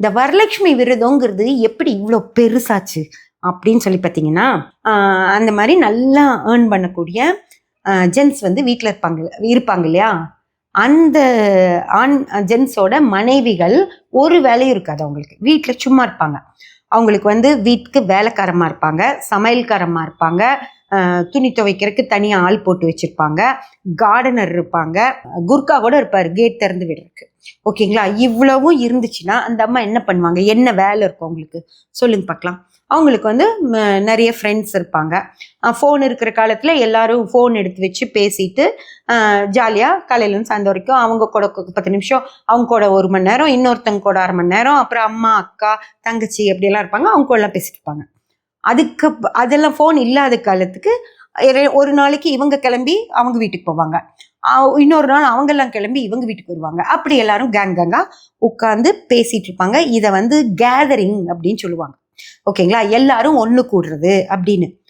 இந்த வரலட்சுமி விரதங்கிறது எப்படி இவ்வளோ பெருசாச்சு அப்படின்னு சொல்லி பார்த்தீங்கன்னா அந்த மாதிரி நல்லா ஏர்ன் பண்ணக்கூடிய ஜென்ஸ் வந்து வீட்டில் இருப்பாங்க இருப்பாங்க இல்லையா? அந்த ஆண் ஜென்ஸோட மனைவிகள் ஒரு வேலையும் இருக்காது அவங்களுக்கு. வீட்டில் சும்மா இருப்பாங்க. அவங்களுக்கு வந்து வீட்டுக்கு வேலைக்காரமாக இருப்பாங்க சமையல்காரமாக இருப்பாங்க துணி துவைக்கிறதுக்கு தனியாக ஆள் போட்டு வச்சுருப்பாங்க கார்டனர் இருப்பாங்க குர்கா கூட இருப்பார் கேட் திறந்து விடுறதுக்கு. ஓகேங்களா? இவ்வளவும் இருந்துச்சுன்னா அந்த அம்மா என்ன பண்ணுவாங்க? என்ன வேலை இருக்கும் அவங்களுக்கு? சொல்லுங்க பார்க்கலாம். அவங்களுக்கு வந்து நிறைய ஃப்ரெண்ட்ஸ் இருப்பாங்க. ஃபோன் இருக்கிற காலத்தில் எல்லாரும் ஃபோன் எடுத்து வச்சு பேசிட்டு ஜாலியாக காலையிலேருந்து சாயந்தரம் வரைக்கும் அவங்க கூட பத்து நிமிஷம் அவங்க கூட ஒரு மணி நேரம் இன்னொருத்தங்க கூட அரை மணி நேரம் அப்புறம் அம்மா அக்கா தங்கச்சி அப்படியெல்லாம் இருப்பாங்க. அவங்க கூட எல்லாம் பேசிட்டு இருப்பாங்க. அதுக்கு அதெல்லாம் ஃபோன் இல்லாத காலத்துக்கு ஒரு நாளைக்கு இவங்க கிளம்பி அவங்க வீட்டுக்கு போவாங்க. இன்னொரு நாள் அவங்கெல்லாம் கிளம்பி இவங்க வீட்டுக்கு வருவாங்க. அப்படி எல்லாரும் கேங் கேங்கா உட்காந்து பேசிட்டு இருப்பாங்க. இதை வந்து கேதரிங் அப்படின்னு சொல்லுவாங்க. ஓகேங்களா? எல்லாரும் ஒன்று கூடுறது அப்படின்னு.